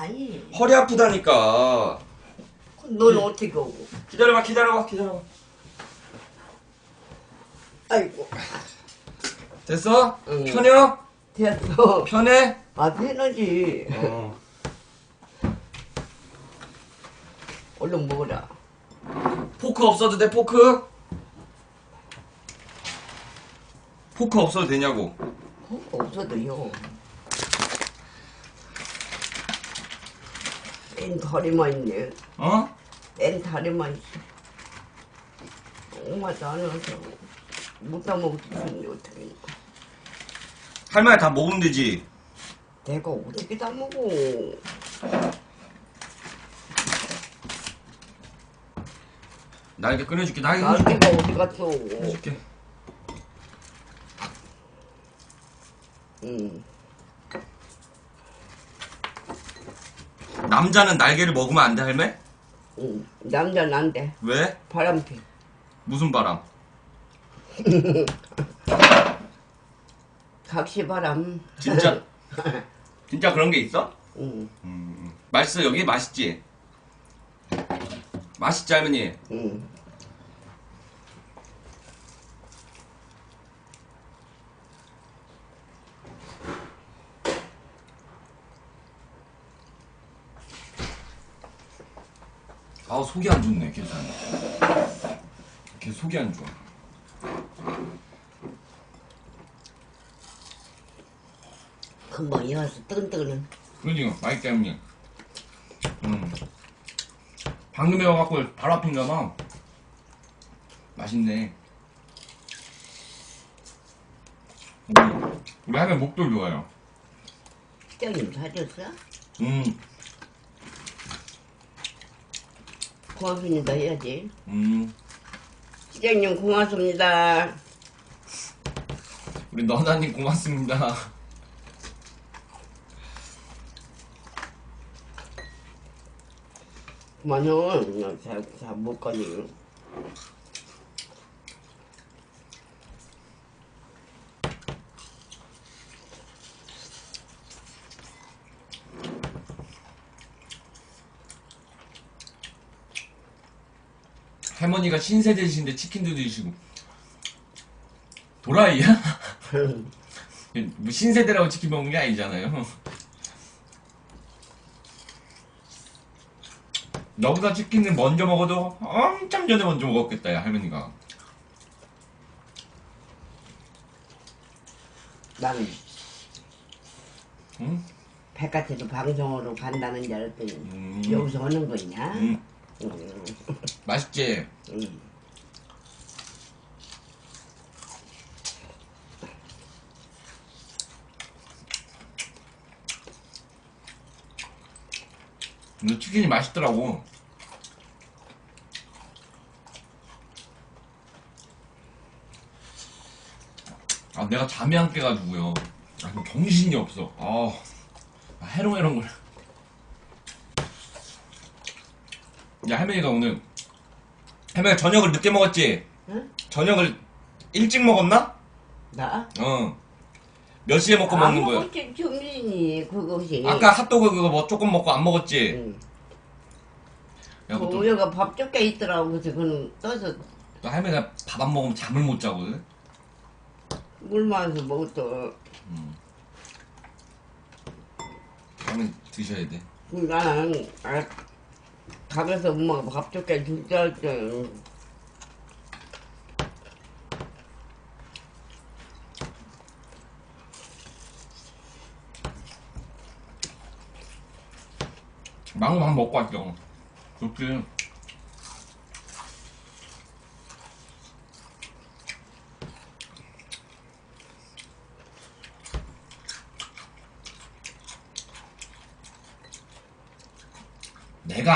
아니. 허리 아프다니까. 넌 어떻게 오고? 기다려봐, 기다려봐, 기다려봐. 아이고. 됐어? 응. 편해? 됐어. 편해? 아, 편하지. 어. 얼른 먹어라. 포크 없어도 돼, 포크? 포크 없어도 되냐고. 어, 없어도요. 뺀 다리만 있네. 어? 뺀 다리만 있어. 엄마도 안 와서 못 따먹었는데 어떻게. 할머니 다 먹으면 되지. 내가 어떻게 다 먹어. 날개 꺼내줄게, 날개 꺼내줄게. 날개가 어디 갔어. 꺼내줄게. 응. 남자는 날개를 먹으면 안 돼, 할매? 응. 남자는 안 돼. 왜? 바람 피. 무슨 바람? 각시 바람. 진짜? 진짜 그런 게 있어? 응. 음, 맛있어, 여기 맛있지? 맛있지, 할머니? 응. 아, 속이 안 좋네, 계속. 걔 속이 안 좋아. 금방 일어나서 뜨끈뜨끈해. 그러니까, 맛있게, 할머니. 음. 방금 배워갖고 바로 앞인가 봐. 맛있네. 우리, 우리 할머니 목도 좋아요. 시장님 사줬어? 음, 고맙습니다 해야지. 음. 시장님 고맙습니다. 우리 너나님 고맙습니다. 그만요. 잘, 잘못 가니. 할머니가 신세대이신데 치킨도 드시고. 도라이야? 뭐 신세대라고 치킨 먹는 게 아니잖아요. 너보다 치킨을 먼저 먹어도 엄청 전에 먼저 먹었겠다, 야, 할머니가. 나는 응? 백화점도 방송으로 간다는 줄 알았더니 음. 여기서 하는 거냐? 음, 응. 맛있지? 응. 근데 치킨이 맛있더라고. 아, 내가 잠이 안 깨가지고요. 아, 뭐 정신이 없어. 아, 아, 해롱해롱 거려. 야, 할머니가 오늘, 할머니가 저녁을 늦게 먹었지? 응? 저녁을 일찍 먹었나? 나? 어. 몇 시에 먹고 먹는 거야? 아무것도 점심이 그것이. 아까 핫도그 그거 뭐 조금 먹고 안 먹었지? 응. 야, 뭐 또, 우리가 밥 적게 있더라고 그래서 그는 떠서 또 할머니가 밥 안 먹으면 잠을 못 자거든? 물 마셔서 먹었어. 할머니 드셔야 돼. 나는 아, 가면서 엄마가 밥 적게 줄줄 알았지. 망고 밥 먹고 왔죠. 좋지.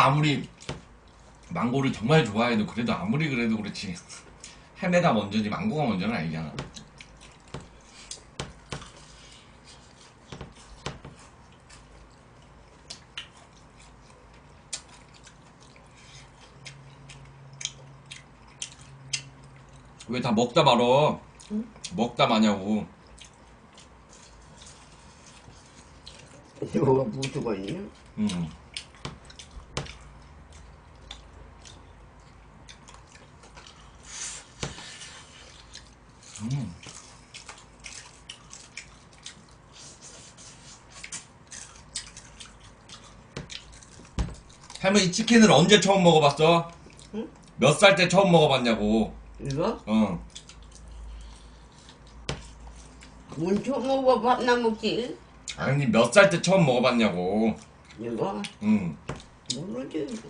내가 아무리 망고를 정말 좋아해도 그래도 아무리 그래도 그렇지 할매가 먼저지 망고가 먼저는 아니잖아. 왜 다 먹다 말어? 먹다 마냐고. 이거가 있냐? 음. 음. 할머니 치킨을 언제 처음 먹어봤어? 응? 몇 살 때 처음 먹어봤냐고. 이거? 어. 문초 먹어 밥나 먹지? 아니 몇 살 때 처음 먹어봤냐고. 이거? 응. 모르지 이거.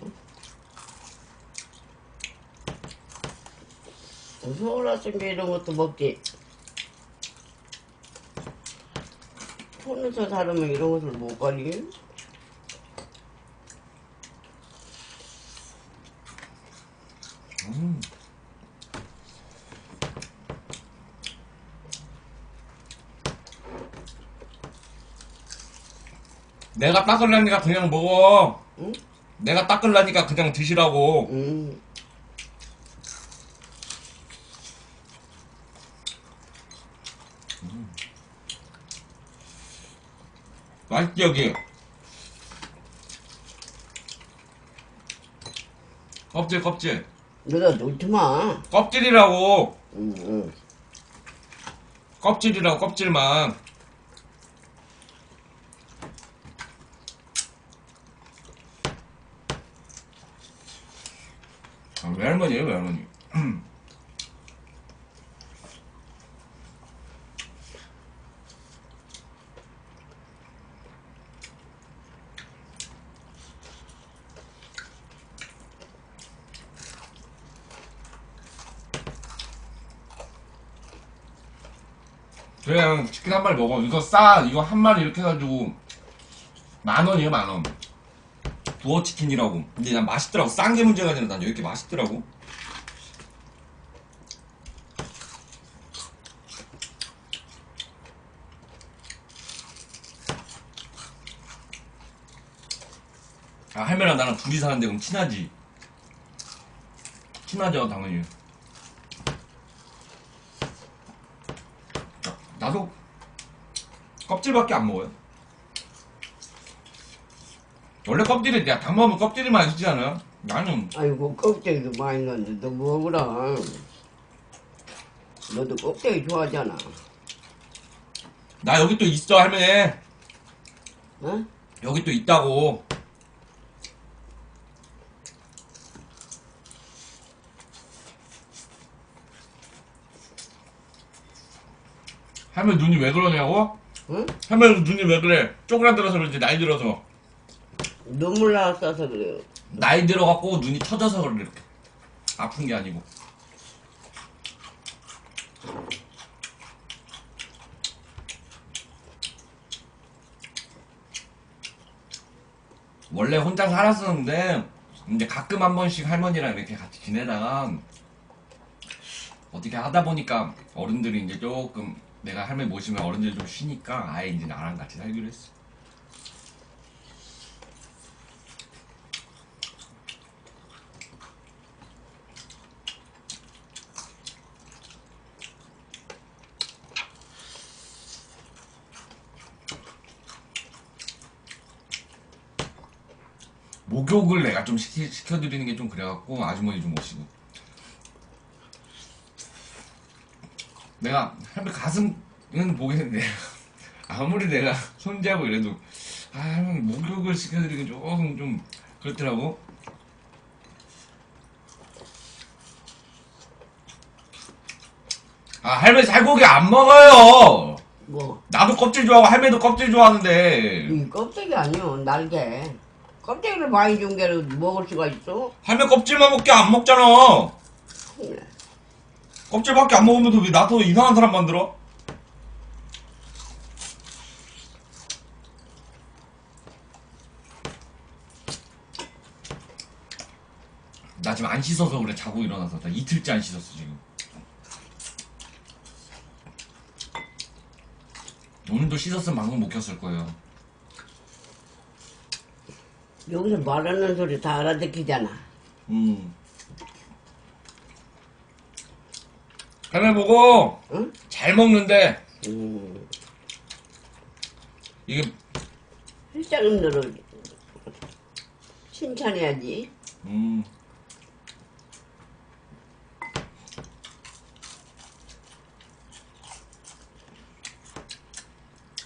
서울 왔으면 이런 것도 먹지. 촌에서 살으면 이런 것을 못 가리? 음. 내가 닦으려니까 그냥 먹어. 응? 내가 닦으려니까 그냥 드시라고. 음. 맛있지 여기. 껍질 껍질. 너가 놓지 마. 껍질이라고. 응, 응. 껍질이라고 껍질만. 아, 외할머니예요 외할머니. 그냥 치킨 한 마리 먹어. 이거 싸. 이거 한 마리 이렇게 해가지고 만 원이에요 만 원. 부어 치킨이라고. 근데 난 맛있더라고. 싼 게 문제가 아니라 난 이렇게 맛있더라고. 아 할머니랑 나랑 둘이 사는데 그럼 친하지. 친하죠 당연히. 나도 껍질밖에 안 먹어요. 원래 껍질이 야 담아보면 껍질이 맛있지 않아요? 나는 아이고 껍데기도 많이 넣는데 너 먹으라. 너도 껍데기 좋아하잖아. 나 여기 또 있어 할머니. 어? 여기 또 있다고. 할머니 눈이 왜 그러냐고? 응? 할머니 눈이 왜 그래? 쪼그라들어서 그런지 나이 들어서 눈물 나왔어서 그래요. 나이 들어갖고 눈이 터져서 그래 이렇게 아픈 게 아니고 원래 혼자 살았었는데 이제 가끔 한 번씩 할머니랑 이렇게 같이 지내다가 어떻게 하다 보니까 어른들이 이제 조금 내가 할머니 모시면 어른들이 좀 쉬니까 아예 이제 나랑 같이 살기로 했어. 목욕을 내가 좀 시키, 시켜드리는 게 좀 그래갖고 아주머니 좀 모시고 내가 할머니 가슴은 보겠는데 아무리 내가 손잡고 이래도 아 할머니 목욕을 시켜드리기 조금 좀 그렇더라고 아 할머니 살고기 안 먹어요 뭐? 나도 껍질 좋아하고 할머니도 껍질 좋아하는데 이 껍데기 아니요 날개. 껍데기를 많이 준 게를 먹을 수가 있어? 할머니 껍질만 먹게 안 먹잖아 그래. 껍질밖에 안 먹으면서 왜 나도 이상한 사람 만들어? 나 지금 안 씻어서 그래 자고 일어나서 나 이틀째 안 씻었어 지금 오늘도 씻었으면 방금 못 켰을 거예요 여기서 말하는 소리 다 알아듣기잖아. 음 할머니 보고 응? 잘 먹는데 음. 이게 실장님들을 칭찬해야지. 음.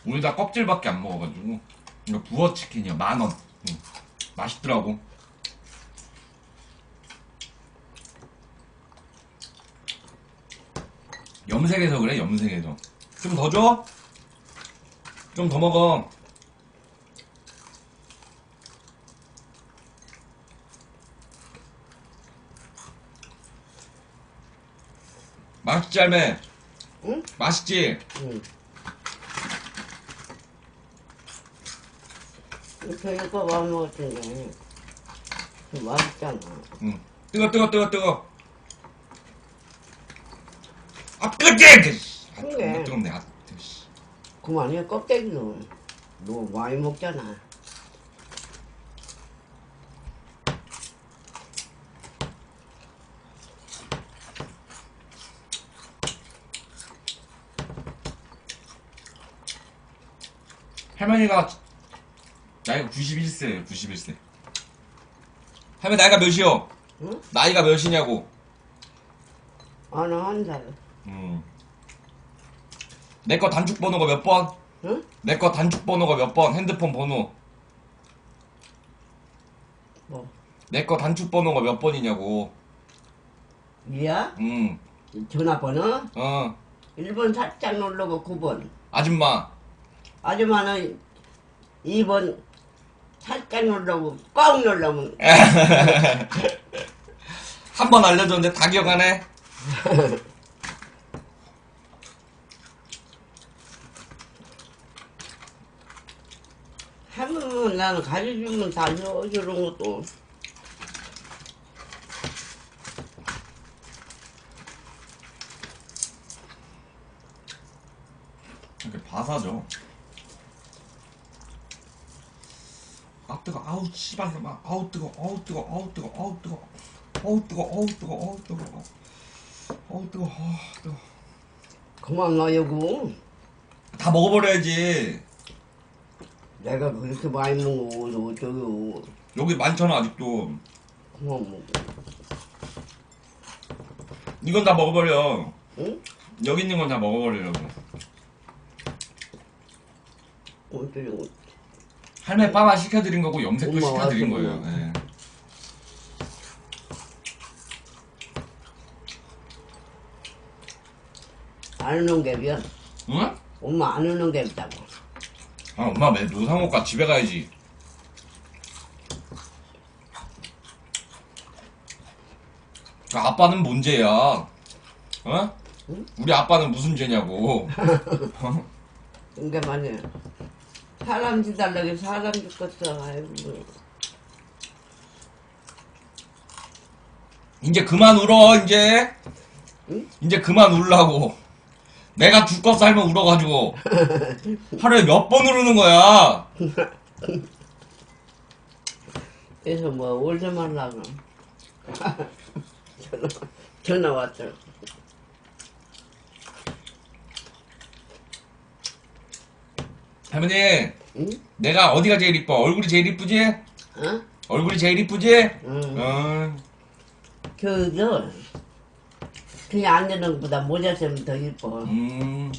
우리 다 껍질밖에 안 먹어가지고 이거 부어 치킨이야 만원 응. 맛있더라고 염색해서 그래 염색해서 좀 더 줘? 좀 더 먹어 맛있지 할매? 응? 맛있지? 응. 저희가 밥 먹었는데 그 맛있잖아. 응. 뜨거 뜨거 뜨거 뜨거. 아! 아 그래. 존나 뜨겁네. 아. 씨. 그만해 껍데기도 너무 많이 먹잖아. 할머니가 나이가 91세예요. 91세. 할머니 나이가 몇이요? 응? 나이가 몇이냐고. 하나 한 살. 음. 내 거 단축 번호가 몇 번? 응? 내 거 단축 번호가 몇 번? 핸드폰 번호. 뭐 내 거 단축 번호가 몇 번이냐고. 이야? 음. 전화번호? 어. 1번 살짝 누르고 9번. 아줌마. 아줌마는 2번 살짝 누르고 꽉 누르면 한 번 알려줬는데 다 기억하네. 하면 나는 가르쳐주면 다 해주는 것도 이렇게 바사죠. 아 뜨거, 아우 씨발 막 아우 뜨거, 아우 뜨거, 아우 뜨거, 아우 뜨거, 아우 뜨거, 아우 뜨거, 아우 뜨거, 아우 뜨거, 아우 뜨거. 그만 놔요고 다 먹어버려야지. 내가 그렇게 많이 먹어도 어쩌요 여기 많잖아 아직도. 그만 먹어 이건 다 먹어버려. 응? 여기 있는 건 다 먹어버리려고. 어쩌요 할매 빠마 시켜드린 거고 염색도 엄마 시켜드린 와서 거예요. 예. 안 오는 갭이야 응? 엄마 안 오는 갭이다고 아 엄마 매 노상호 가 집에 가야지. 그 아빠는 뭔 죄야? 어? 응? 우리 아빠는 무슨 죄냐고. 어? 그게 말이야 사람 지달라고 사람 죽겠어 아이고 이제 그만 울어 이제. 응? 이제 그만 울라고. 내가 죽고 살면 울어가지고 하루에 몇번 우르는 거야. 그래서 뭐 울지 말라고 전화, 전화 왔어 할머니, 응? 내가 어디가 제일 이뻐? 얼굴이 제일 이쁘지? 어? 얼굴이 제일 이쁘지? 응. 어. 그저 그냥 앉는 것보다 모자 쓰면 더 이뻐 음.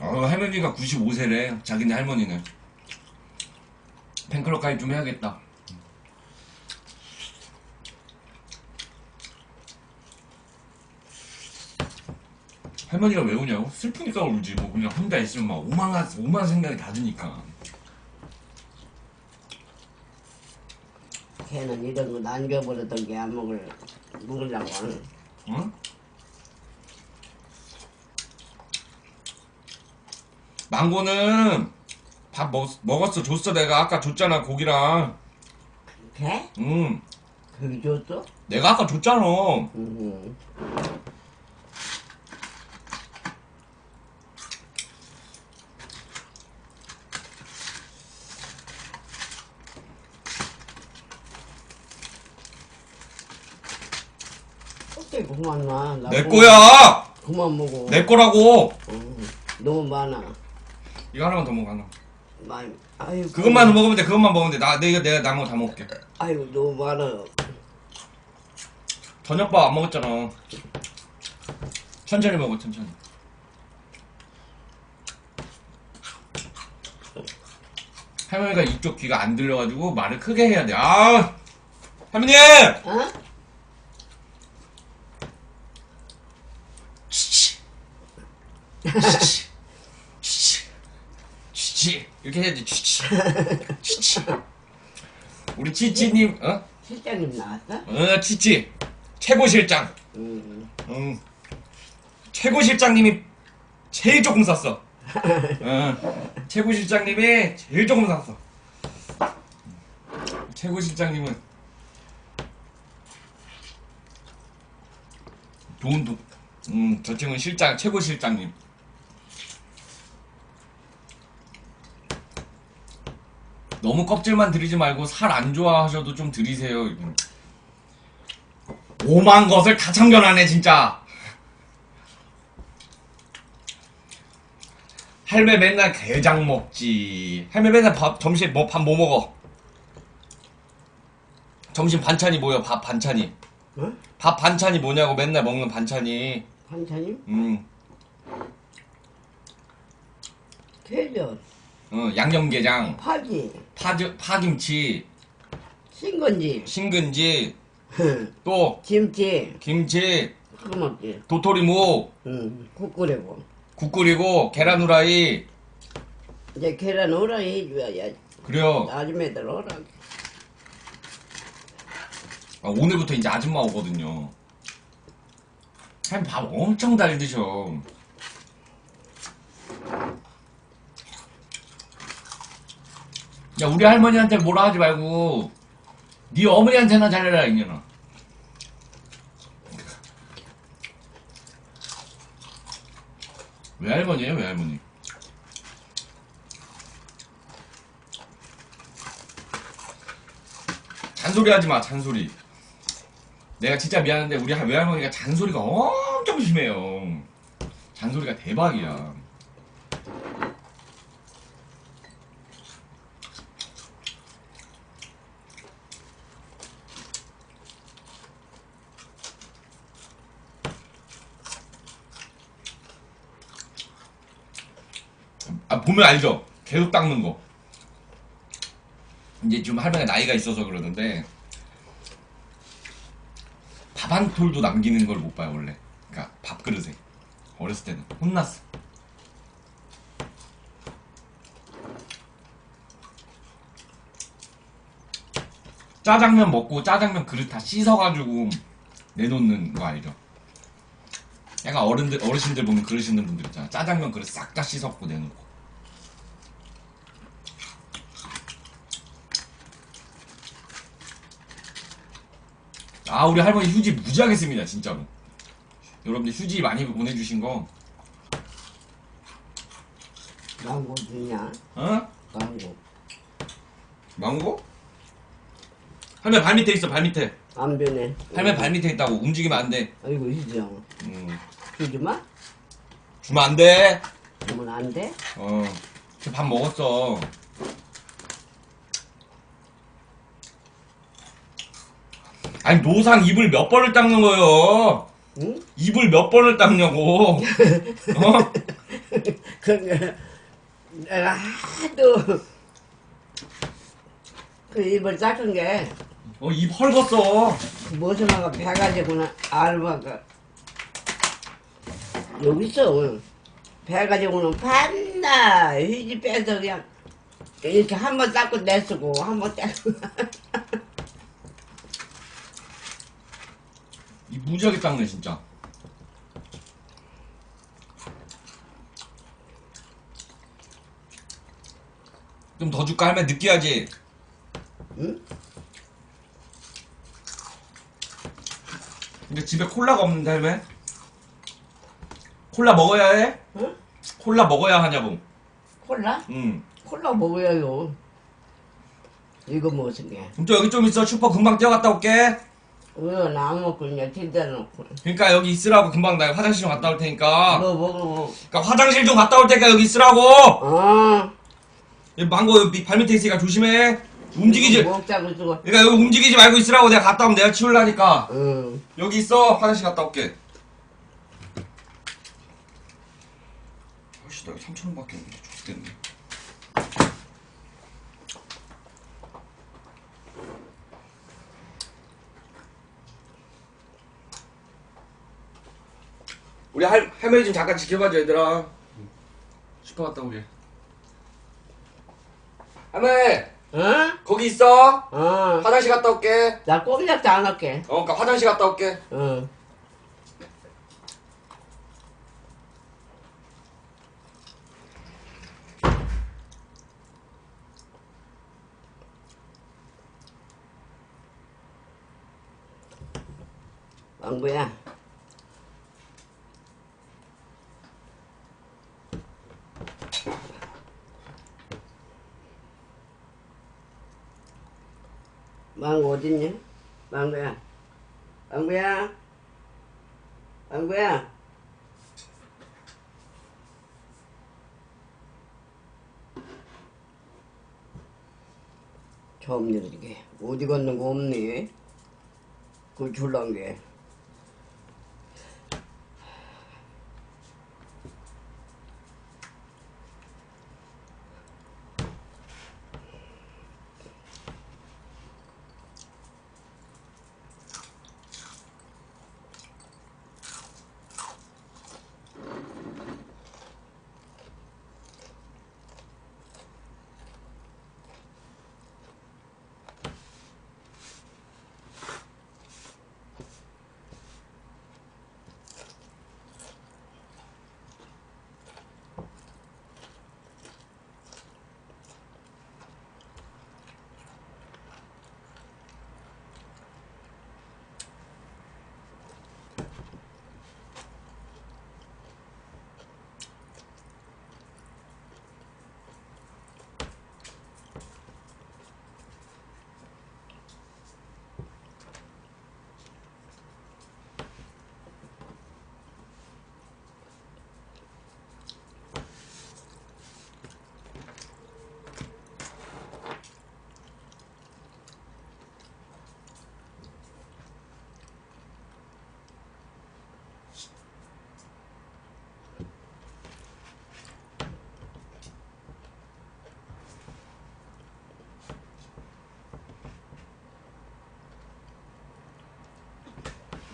어, 할머니가 95세래. 자기네 할머니는. 팬클럽 가입 좀 해야겠다. 할머니가 왜 우냐고? 슬프니까 울지. 뭐 그냥 혼자 있으면 막 오만한, 오만 생각이 다 드니까. 걔는 이런 거 남겨버렸던 게 안 먹을 먹으려고 하는 응? 망고는 밥 먹, 먹었어 줬어 내가 아까 줬잖아 고기랑 걔? 응 그게 줬어? 내가 아까 줬잖아 응. 그만 놔? 나내 그만- 거야 그만 먹어. 내 거라고 응. 너무 많아. 이거 하나만 더 먹어 하나. 많이 아유 그것만 먹으면 돼. 그것만 먹으면 돼. 나 내가 내가 남은 거 다 먹을게. 아유 너무 많아요 저녁밥 안 먹었잖아. 천천히 먹어 천천히. 할머니가 이쪽 귀가 안 들려가지고 말을 크게 해야 돼. 아 할머니! 어? 치치 치치 치치 치치 이렇게 해야지 치치 우리 치치님 어? 실장님 나왔어? 어 치치 최고 실장 음. 응 최고 실장님이 제일 조금 샀어 어 최고 실장님이 제일 조금 샀어 최고 실장님은 좋은 돈, 음, 저층은 실장, 최고 실장님. 너무 껍질만 들이지 말고 살 안 좋아하셔도 좀 들이세요. 오만 것을 다 참견하네, 진짜. 할매 맨날 게장 먹지. 할매 맨날 밥, 점심, 뭐, 밥 뭐 먹어? 점심 반찬이 뭐야, 밥 반찬이. 어? 밥 반찬이 뭐냐고 맨날 먹는 반찬이. 반찬이? 음, 캐젓 어, 양념게장, 파기 파, 파김치, 신건지 신근지, 또 김치 김치, 그거 먹지 도토리묵, 응, 국 끓이고 국 끓이고 계란 후라이. 이제 계란 오라 해줘야지 그래요. 아줌마들 오라 아, 오늘부터 이제 아줌마 오거든요. 참 밥 엄청 잘 드셔. 야 우리 할머니한테 뭐라 하지 말고 네 어머니한테나 잘해라 이년아. 왜 할머니예요 왜 할머니? 잔소리 하지 마 잔소리. 내가 진짜 미안한데 우리 할- 외할머니가 잔소리가 엄청 심해요. 잔소리가 대박이야. 아 보면 알죠? 계속 닦는 거. 이제 지금 할머니가 나이가 있어서 그러는데 밥 한 톨도 남기는 걸 못 봐요 원래 그러니까 밥 그릇에 어렸을 때는 혼났어 짜장면 먹고 짜장면 그릇 다 씻어가지고 내놓는 거 알죠? 약간 어른들 어르신들 보면 그러시는 분들 있잖아 짜장면 그릇 싹 다 씻었고 내놓고 아 우리 할머니 휴지 무지하게 씁니다 진짜로. 여러분들 휴지 많이 보내주신 거. 망고 주냐? 어? 망고. 망고? 할머니 발 밑에 있어 발 밑에. 안 변해. 할머니 발 밑에 있다고. 움직이면 안돼. 아이고 희정 음, 주지마? 주면 안돼. 그러면 안 돼? 어, 밥 먹었어 아니 노상 입을 몇 번을 닦는 거요? 응? 입을 몇 번을 닦냐고? 어? 그러니까 내가 하도 그 입을 닦은 게 어, 입 헐벗어. 모성아가 배가지고는 알바가 여기 있어. 배가지고는 반나 휴지 빼서 그냥 이렇게 한 번 닦고 내쓰고 한 번 닦고 무지하게 닦네 진짜. 좀 더 줄까? 할머니 느끼하지? 응? 근데 집에 콜라가 없는데 할머니 콜라 먹어야 해? 응? 콜라 먹어야 하냐고. 콜라? 응. 콜라 먹어야요. 이거 무슨 게? 그럼 또 여기 좀 있어. 슈퍼 금방 뛰어갔다 올게 먹고 그냥 틴다 놓고. 그러니까 여기 있으라고 금방 나 화장실 좀 갔다 올 테니까. 너 먹어. 그러니까 화장실 좀 갔다 올 테니까 여기 있으라고. 어. 여기 망고 여기 발 밑에 있으니까 조심해. 움직이지. 먹자고 쓰고. 그러니까 여기 움직이지 말고 있으라고 내가 갔다 오면 내가 치울라니까. 응. 여기 있어. 화장실 갔다 올게. 아씨 나 여기 3천 원밖에 없는데 좋겠네. 우리 할 할머니 좀 잠깐 지켜봐줘 얘들아. 슈퍼 갔다 오게. 할머니 어? 거기 있어. 어. 화장실 갔다 올게. 나 꼼짝도 안 할게. 어, 그러니까 화장실 갔다 올게. 응. 망고야. 망고 어딨니? 망고야. 망고야. 망고야. 처음 일이게 어디 갔는 거 없니? 그걸 줄란 게.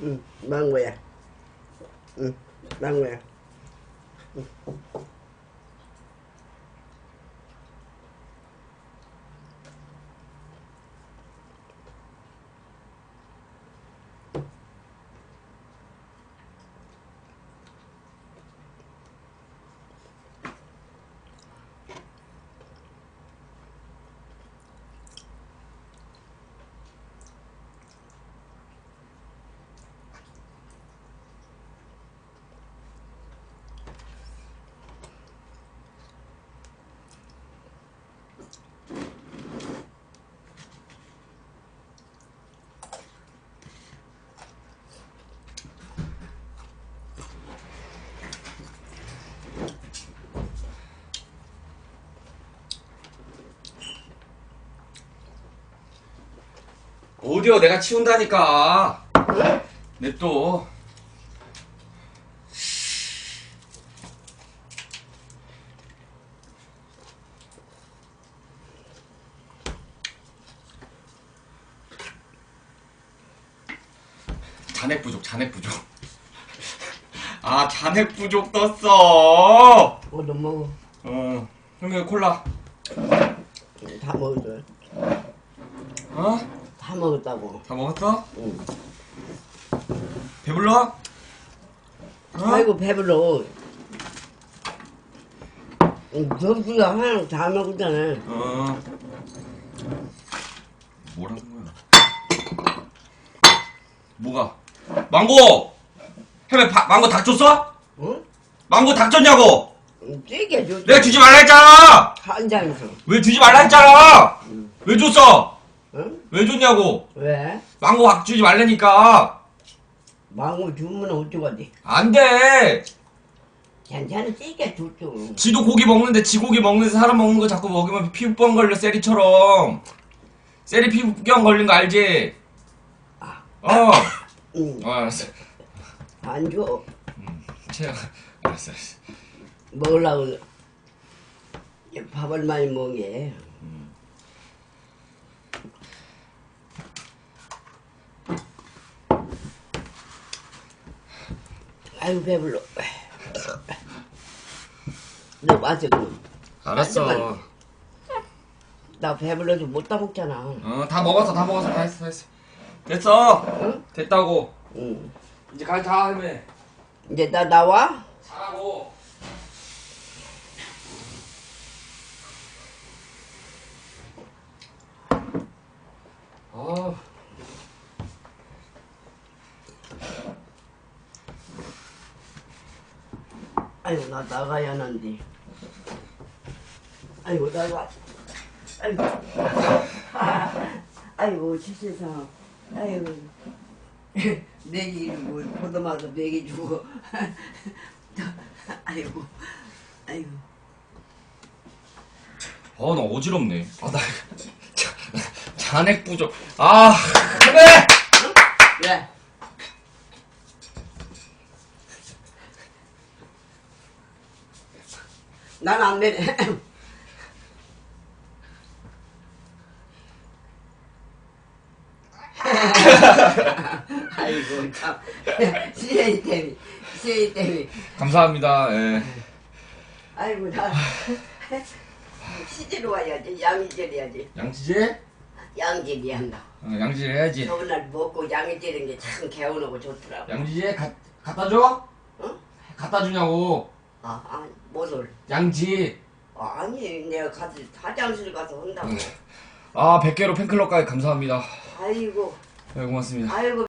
응, 망고야. 응, 망고야. 어디요? 내가 치운다니까. 냅둬. 잔액 부족, 잔액 부족. 아, 잔액 부족 떴어. 뭐도 먹어. 어, 형님 콜라. 다 먹었어. 어? 다 먹었다고. 다 먹었어? 응. 배불러? 어? 아이고 배불러. 점수가 하나 다 먹었잖아. 어. 뭐라는 거야? 뭐가? 망고! 해매 바- 망고 닭 줬어? 응? 망고 닭 줬냐고! 찌개 줘. 내가 주지 말라 했잖아! 한 장에서. 왜 주지 말라 했잖아! 왜 줬어? 응? 왜 줬냐고 왜? 망고 막 주지 말라니까 망고 주면 어쩌겠지? 안 돼 괜찮아 찌게 줬죠. 지도 고기 먹는데 지 고기 먹는데 사람 먹는 거 자꾸 먹으면 피부병 걸려 세리처럼 세리 피부병 걸린 거 알지? 어 응. 어, 알았어 안 줘. 채 알았어 알았어 먹으려고 밥을 많이 먹게. 아유 배불러. 너 마셔 그럼. 알았어 나 배불러서 못 다 먹잖아. 어 다 먹었어 다 먹었어 다 했어 다 했어 됐어 응? 됐다고 응. 이제 자 할매 이제 나 나와? 자라고 아 아이고 나 나가야 하는데. 아이고 나가. 아이고. 아이고 세상. 아이고. 내기 주고 보더마도 내기 주고. 아이고. 아이고. 어, 나 어지럽네. 아, 나, 자, 잔액 부족. 아, 할매! 왜? 난 안 되네. 아이고 참 시에이템이 시에이템이 감사합니다. 예. 아이고 나 시제로 와야지 양이질 해야지 양지제? 양질이 한다 어, 양지제 해야지. 저번날 먹고 양이질인 게 참 개운하고 좋더라고 양지제 가, 갖다 줘? 응? 갖다 주냐고. 아, 아 뭐를 양지. 아니 내가 가서 화장실 가서 한다고 아, 100개로 팬클럽까지 감사합니다. 아이고 네, 고맙습니다. 아이고